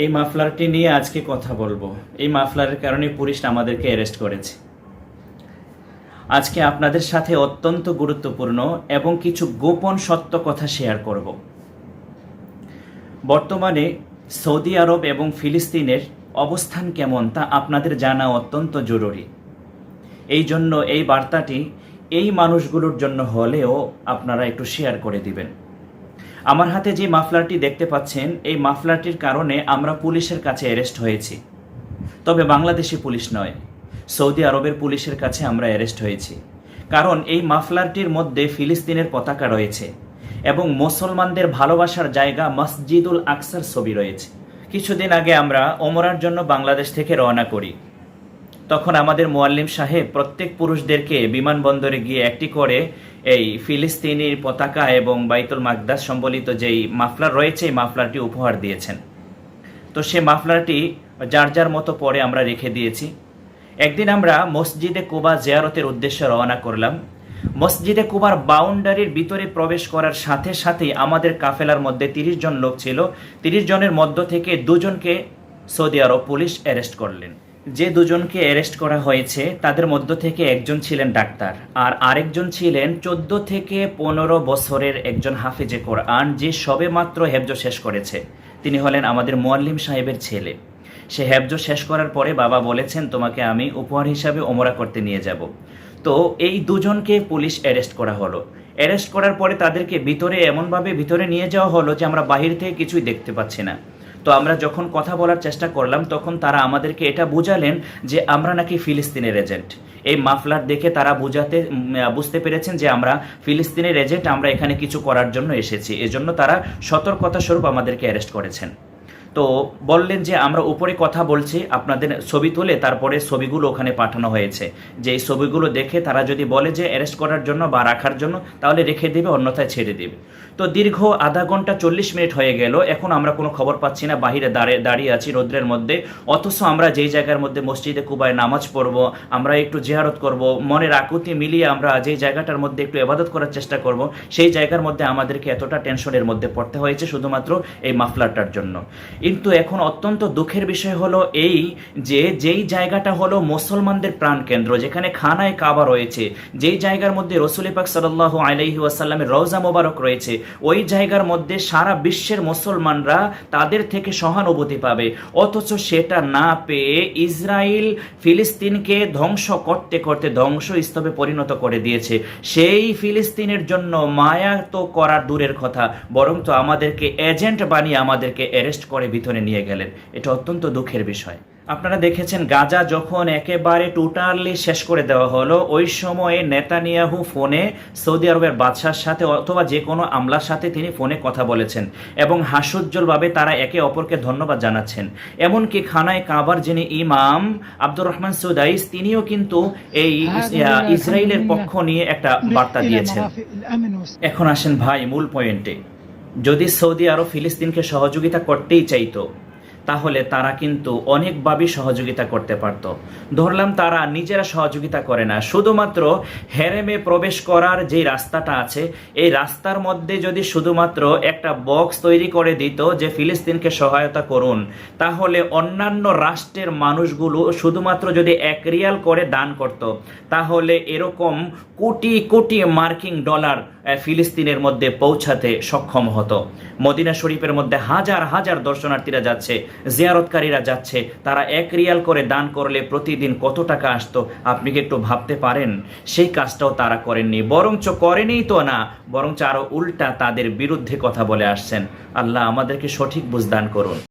এই মাফলারটি নিয়ে আজকে কথা বলব। এই মাফলারের কারণে পুলিশ আমাদেরকে অ্যারেস্ট করেছে। আজকে আপনাদের সাথে অত্যন্ত গুরুত্বপূর্ণ এবং কিছু গোপন সত্য কথা শেয়ার করব। বর্তমানে সৌদি আরব এবং ফিলিস্তিনের অবস্থান কেমন তা আপনাদের জানা অত্যন্ত জরুরি। এই জন্য এই বার্তাটি এই মানুষগুলোর জন্য হলেও আপনারা একটু শেয়ার করে দিবেন। আমার হাতে যে মাফলারটি দেখতে পাচ্ছেন, এই মাফলারটির কারণে আমরা পুলিশের কাছে অ্যারেস্ট হয়েছি। তবে বাংলাদেশি পুলিশ নয়, সৌদি আরবের পুলিশের কাছে আমরা অ্যারেস্ট হয়েছি। কারণ এই মাফলারটির মধ্যে ফিলিস্তিনের পতাকা রয়েছে এবং মুসলমানদের ভালোবাসার জায়গা মসজিদুল আকসার ছবি রয়েছে। কিছুদিন আগে আমরা ওমরার জন্য বাংলাদেশ থেকে রওনা করি। তখন আমাদের মোয়াল্লিম সাহেব প্রত্যেক পুরুষদেরকে বিমানবন্দরে গিয়ে একটি করে এই ফিলিস্তিনির পতাকা এবং বাইতুল মাকদাস সম্বলিত যেই মাফলার রয়েছে, এই মাফলারটি উপহার দিয়েছেন। তো সে মাফলারটি যার যার মতো পরে আমরা রেখে দিয়েছি। একদিন আমরা মসজিদে কুবা জিয়ারতের উদ্দেশ্যে রওনা করলাম। মসজিদে কুবার বাউন্ডারির ভিতরে প্রবেশ করার সাথে সাথেই আমাদের কাফেলার মধ্যে তিরিশ জন লোক ছিল। তিরিশ জনের মধ্য থেকে দুজনকে সৌদি আরব পুলিশ অ্যারেস্ট করলেন। যে দুজনকে অ্যারেস্ট করা হয়েছে, তাদের মধ্য থেকে একজন ছিলেন ডাক্তার আর আরেকজন ছিলেন চোদ্দ থেকে পনেরো বছরের একজন হাফিজে কোরআন যে সবে মাত্র হেফজ শেষ করেছে। তিনি হলেন আমাদের মোয়াল্লিম সাহেবের ছেলে। সে হেফজ শেষ করার পরে বাবা বলেছেন, তোমাকে আমি উপহার হিসাবে ওমরা করতে নিয়ে যাব। তো এই দুজনকে পুলিশ অ্যারেস্ট করা হলো। অ্যারেস্ট করার পরে তাদেরকে ভিতরে এমনভাবে ভিতরে নিয়ে যাওয়া হলো যে আমরা বাহির থেকে কিছুই দেখতে পাচ্ছি না। তো আমরা যখন কথা বলার চেষ্টা করলাম, তখন তারা আমাদেরকে এটা বোঝালেন যে আমরা নাকি ফিলিস্তিনের এজেন্ট। এই মাফলার দেখে তারা বোঝাতে বুঝতে পেরেছেন যে আমরা ফিলিস্তিনের এজেন্ট, আমরা এখানে কিছু করার জন্য এসেছি। এজন্য তারা সতর্কতা স্বরূপ আমাদেরকে অ্যারেস্ট করেছেন। তো বললেন যে আমরা উপরে কথা বলছি আপনাদের ছবি তুলে তারপরে ছবিগুলো ওখানে পাঠানো হয়েছে। যে এই ছবিগুলো দেখে তারা যদি বলে যে অ্যারেস্ট করার জন্য বা রাখার জন্য, তাহলে রেখে দেবে, অন্যথায় ছেড়ে দেবে। তো দীর্ঘ আধা ঘণ্টা চল্লিশ মিনিট হয়ে গেল, এখন আমরা কোনো খবর পাচ্ছি না, বাহিরে দাঁড়িয়ে দাঁড়িয়ে আছি রৌদ্রের মধ্যে। অথচ আমরা যেই জায়গার মধ্যে মসজিদে কুবায় নামাজ পড়ব, আমরা একটু জেহারত করব, মনের আকুতি মিলিয়ে আমরা যেই জায়গাটার মধ্যে একটু এবাদত করার চেষ্টা করব, সেই জায়গার মধ্যে আমাদেরকে এতটা টেনশনের মধ্যে পড়তে হয়েছে শুধুমাত্র এই মাফলারটার জন্য। কিন্তু এখন অত্যন্ত দুঃখের বিষয় হলো এই যে যেই জায়গাটা হলো মুসলমানদের প্রাণকেন্দ্র, যেখানে খানায় কাবা রয়েছে, যেই জায়গার মধ্যে রসুল পাক সাল্লাহ আলাইহি ওয়াসাল্লামের রওজা মোবারক রয়েছে, ওই জায়গার মধ্যে সারা বিশ্বের মুসলমানরা তাদের থেকে সহানুভূতি পাবে। অথচ সেটা না পেয়ে ইসরায়েল ফিলিস্তিনকে ধ্বংস করতে করতে ধ্বংস স্তবে পরিণত করে দিয়েছে। সেই ফিলিস্তিনের জন্য মায়া তো করার দূরের কথা, বরং তো আমাদেরকে এজেন্ট বানিয়ে আমাদেরকে অ্যারেস্ট করে ভিতরে নিয়ে গেলেন। এটা অত্যন্ত দুঃখের বিষয়। আপনারা দেখেছেন গাজা যখন একেবারে টোটালি শেষ করে দেওয়া হলো ওই সময়ে নেতানিয়াহু ফোনে সৌদি আরবের বাদশার সাথে অথবা যে কোনো আমলার সাথে তিনি ফোনে কথা বলেছেন এবং হাস্যোজ্জ্বলভাবে তারা একে অপরকে ধন্যবাদ জানাচ্ছেন। এমনকি খানায় কাবার যিনি ইমাম আব্দুর রহমান সুদাইস তিনিও কিন্তু এই ইস- ইসরায়েলের পক্ষ নিয়ে একটা বার্তা দিয়েছেন। এখন আসেন ভাই মূল পয়েন্টে যদি সৌদি আরব ফিলিস্তিনকে সহযোগিতা করতেই চাইতো, তাহলে তারা কিন্তু অনেকভাবেই সহযোগিতা করতে পারত। ধরলাম তারা নিজেরা সহযোগিতা করে না। শুধুমাত্র হেরেমে প্রবেশ করার যে রাস্তাটা আছে, এই রাস্তার মধ্যে যদি শুধুমাত্র একটা বক্স তৈরি করে দিত যে ফিলিস্তিনকে সহায়তা করুন, তাহলে অন্যান্য রাষ্ট্রের মানুষগুলো শুধুমাত্র যদি এক রিয়াল করে দান করত, তাহলে এরকম কোটি কোটি মার্কিং ডলার ফিলিস্তিনের মধ্যে পৌঁছাতে সক্ষম হতো। মদিনা শরীফের মধ্যে হাজার হাজার দর্শনার্থীরা যাচ্ছে, জিয়ারতকারীরা যাচ্ছে। তারা এক রিয়াল করে দান করলে প্রতিদিন কত টাকা আসতো, আপনি কি একটু ভাবতে পারেন? সেই কাজটাও তারা করেননি। বরঞ্চ করেনি তো না, বরঞ্চ আরও উল্টা তাদের বিরুদ্ধে কথা বলে আসছেন। আল্লাহ আমাদেরকে সঠিক বুঝদান করুন।